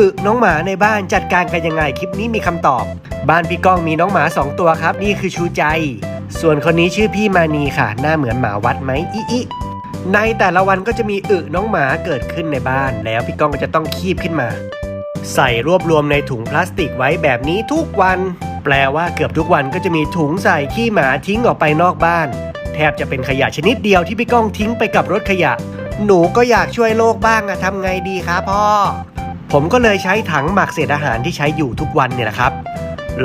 อึน้องหมาในบ้านจัดการกันยังไงคลิปนี้มีคำตอบ บ้านพี่ก้องมีน้องหมาสองตัวครับ นี่คือชูใจ ส่วนคนนี้ชื่อพี่มานีค่ะ หน้าเหมือนหมาวัดไหมอิอิในแต่ละวันก็จะมีอึน้องหมาเกิดขึ้นในบ้าน แล้วพี่ก้องก็จะต้องคีบขึ้นมา ใส่รวบรวมในถุงพลาสติกไว้แบบนี้ทุกวัน แปลว่าเกือบทุกวันก็จะมีถุงใส่ขี้หมาทิ้งออกไปนอกบ้าน แทบจะเป็นขยะชนิดเดียวที่พี่ก้องทิ้งไปกับรถขยะ หนูก็อยากช่วยโลกบ้างอะทำไงดีคะพ่อ ผมก็เลยใช้ถังหมักเศษอาหารที่ใช้อยู่ทุกวันเนี่ยแหละครับ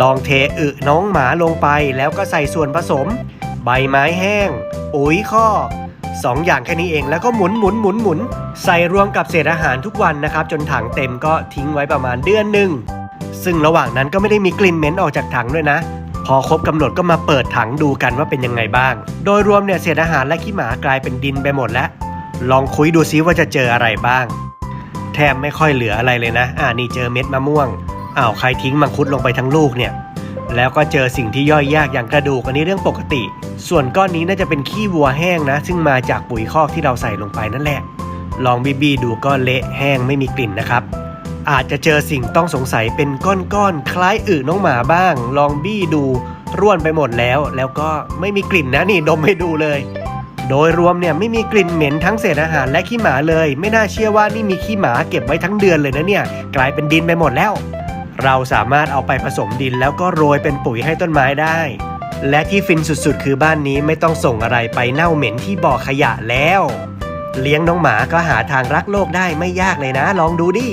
ลองเทอึน้องหมาลงไปแล้วก็ใส่ส่วนผสม ใบไม้แห้งปุ๋ยคอกสองอย่างแค่นี้เองแล้วก็หมุนหมุนหมุนหมุนใส่รวมกับเศษอาหารทุกวันนะครับ จนถังเต็มก็ทิ้งไว้ประมาณเดือนหนึ่งซึ่งระหว่างนั้นก็ไม่ได้มีกลิ่นเหม็นออกจากถังด้วยนะ พอครบกำหนดก็มาเปิดถังดูกันว่าเป็นยังไงบ้าง โดยรวมเนี่ยเศษอาหารและขี้หมากลายเป็นดินไปหมดแล้ว ลองคุยดูซิว่าจะเจออะไรบ้าง แทบไม่ค่อยเหลืออะไรเลยนะ อ่านี่เจอเม็ดมะม่วงอ้าวใครทิ้งมังคุดลงไปทั้งลูกเนี่ย แล้วก็เจอสิ่งที่ย่อยยากอย่างกระดูกอันนี้เรื่องปกติ ส่วนก้อนนี้น่าจะเป็นขี้วัวแห้งนะ ซึ่งมาจากปุ๋ยคอกที่เราใส่ลงไปนั่นแหละ ลองบีบีดูก็เละแห้งไม่มีกลิ่นนะครับ อาจจะเจอสิ่งต้องสงสัยเป็นก้อนๆคล้ายอึน้องหมาบ้าง ลองบี้ดูร่วนไปหมดแล้ว แล้วก็ไม่มีกลิ่นนะนี่ดมให้ดูเลย โดยรวมเนี่ยไม่มีกลิ่นเหม็นทั้งเศษอาหารและขี้หมาเลย ไม่น่าเชื่อว่านี่มีขี้หมาเก็บไว้ทั้งเดือนเลยนะเนี่ย กลายเป็นดินไปหมดแล้ว เราสามารถเอาไปผสมดินแล้วก็โรยเป็นปุ๋ยให้ต้นไม้ได้ และที่ฟินสุดๆ คือบ้านนี้ไม่ต้องส่งอะไรไปเน่าเหม็นที่บ่อขยะแล้ว เลี้ยงน้องหมาก็หาทางรักโลกได้ไม่ยากเลยนะ ลองดูดิ